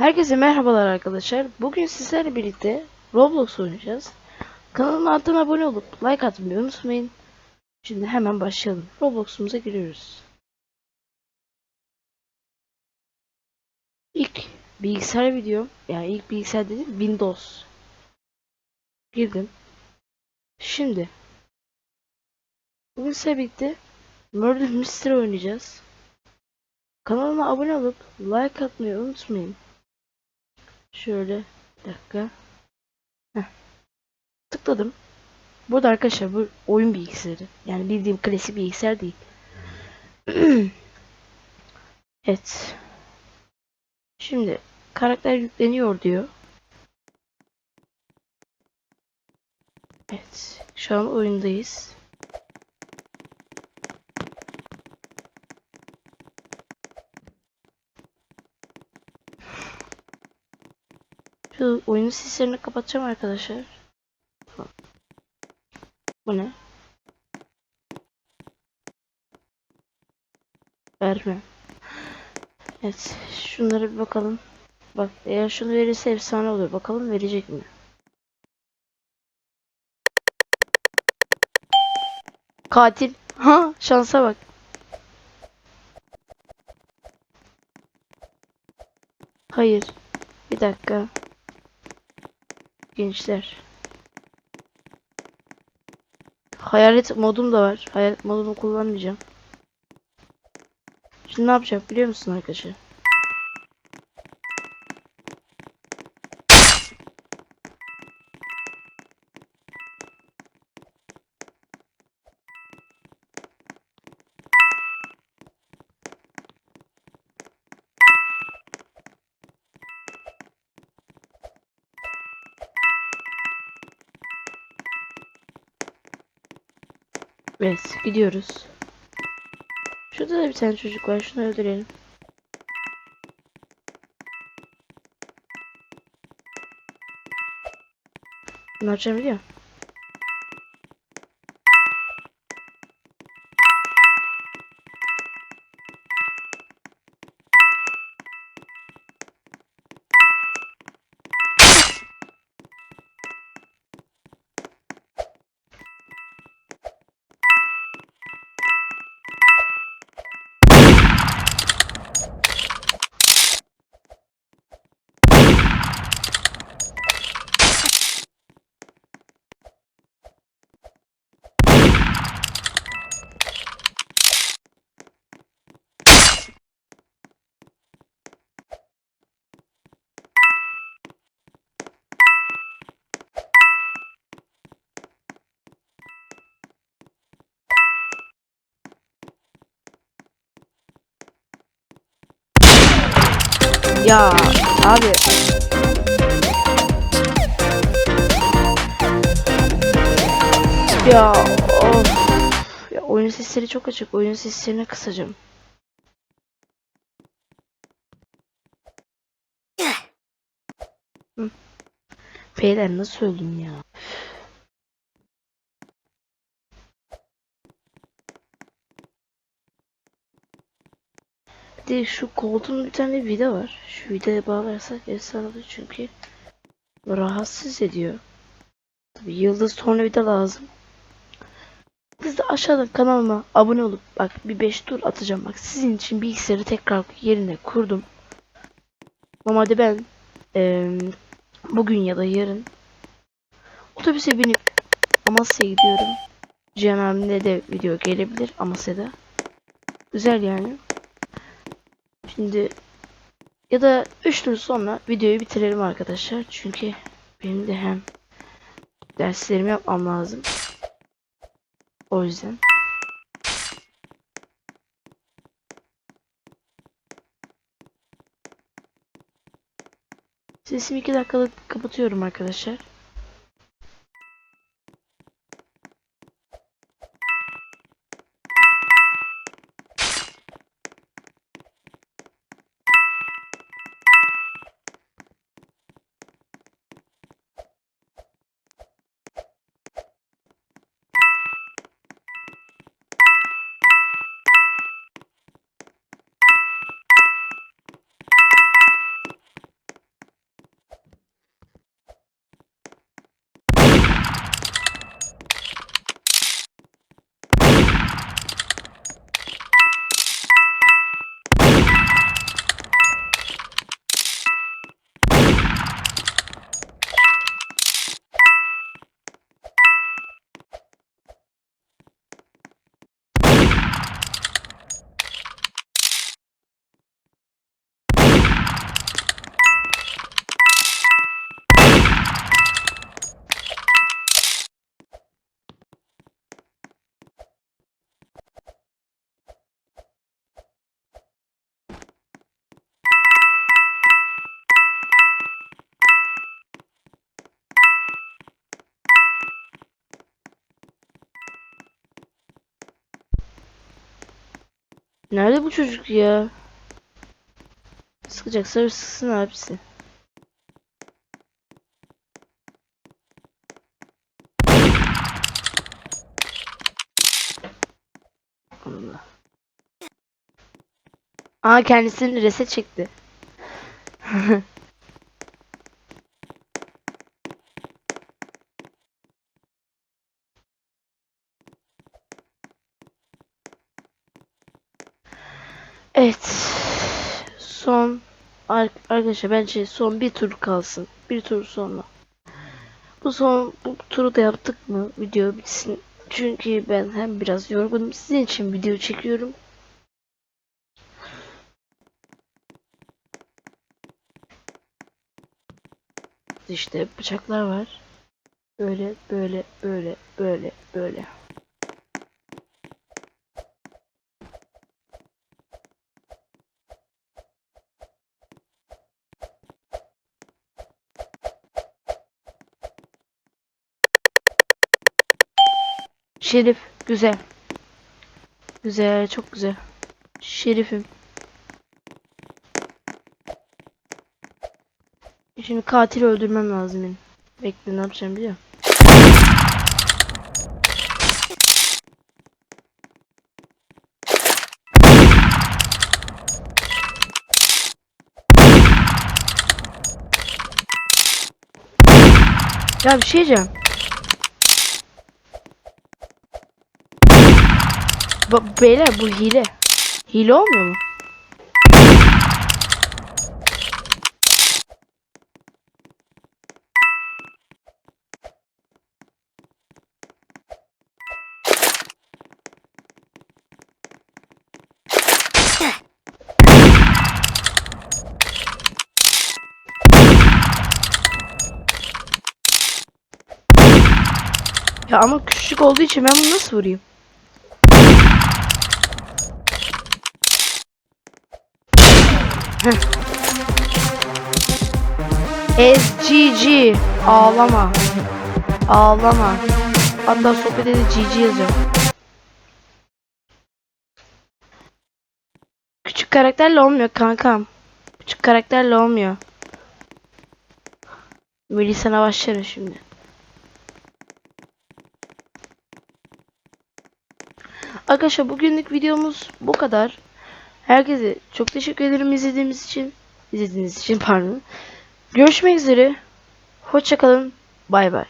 Herkese merhabalar arkadaşlar. Bugün sizlerle birlikte Roblox oynayacağız. Kanalıma alttan abone olup like atmayı unutmayın. Şimdi hemen başlayalım. Roblox'umuza giriyoruz. İlk bilgisayar video, yani ilk bilgisayar dedim Windows. Girdim. Şimdi bugün sizlerle birlikte Murder Mystery oynayacağız. Kanalıma abone olup like atmayı unutmayın. Şöyle bir dakika. Heh. Tıkladım. Burada arkadaşlar bu oyun bilgisayarı. Yani bildiğim klasik bilgisayar değil. evet. Şimdi karakter yükleniyor diyor. Evet. Şu an oyundayız. Şu oyun seslerini kapatacağım arkadaşlar. Bu ne? Verme. Evet. Şunlara bir bakalım. Bak eğer şunu verirse efsane olur. Bakalım verecek mi? Katil. Ha şansa bak. Hayır. Bir dakika. Gençler. Hayalet modum da var. Hayalet modumu kullanmayacağım. Şimdi ne yapacağım biliyor musun arkadaşlar? Evet gidiyoruz. Şurada da bir tane çocuk var. Şunu öldürelim. Ne yapacağım? Ya abi. Ya of. Ya oyun sesleri çok açık. Oyun seslerini kısacağım. Beyler nasıl öldüm ya? De şu koltuğun bir tane vida var. Şu vidaya bağlarsak efsane olur çünkü rahatsız ediyor. Tabii yıldız tornavida lazım. Siz de aşağıdan kanalıma abone olup bak bir 5 tur atacağım bak sizin için bilgisayarı tekrar yerine kurdum. Normalde ben eee, bugün ya da yarın otobüse binip Amasya'ya gidiyorum. Cihan abimle de video gelebilir Amasya'da. Güzel yani. Şimdi ya da 3 tur sonra videoyu bitirelim arkadaşlar. Çünkü benim de hem derslerimi yapmam lazım. O yüzden. Sesimi 2 dakikalık kapatıyorum arkadaşlar. Nerede bu çocuk ya? Sıkacaksa sıksın abisi. Allah. Aa kendisini reset çekti. Evet. Son ar- arkadaşlar bence son bir tur kalsın. Bir tur sonra. Bu son bu turu da yaptık mı video bitsin. Çünkü ben hem biraz yorgunum. Sizin için video çekiyorum. İşte bıçaklar var. Böyle böyle böyle böyle böyle. Şerif güzel. Güzel çok güzel. Şerifim. Şimdi katili öldürmem lazım benim. Bekle ne yapacağım biliyor musun? Ya bir şey diyeceğim. Ba beyler bu hile. Hile olmuyor mu? Ya ama küçük olduğu için ben bunu nasıl vurayım? SGG Ağlama. Ağlama. Hatta sohbette de GG yazıyor. Küçük karakterle olmuyor kankam. Küçük karakterle olmuyor. Melih sana başlarım şimdi. Arkadaşlar bugünlük videomuz bu kadar. Herkese çok teşekkür ederim izlediğimiz için. İzlediğiniz için pardon. Görüşmek üzere. Hoşçakalın. Bay bay.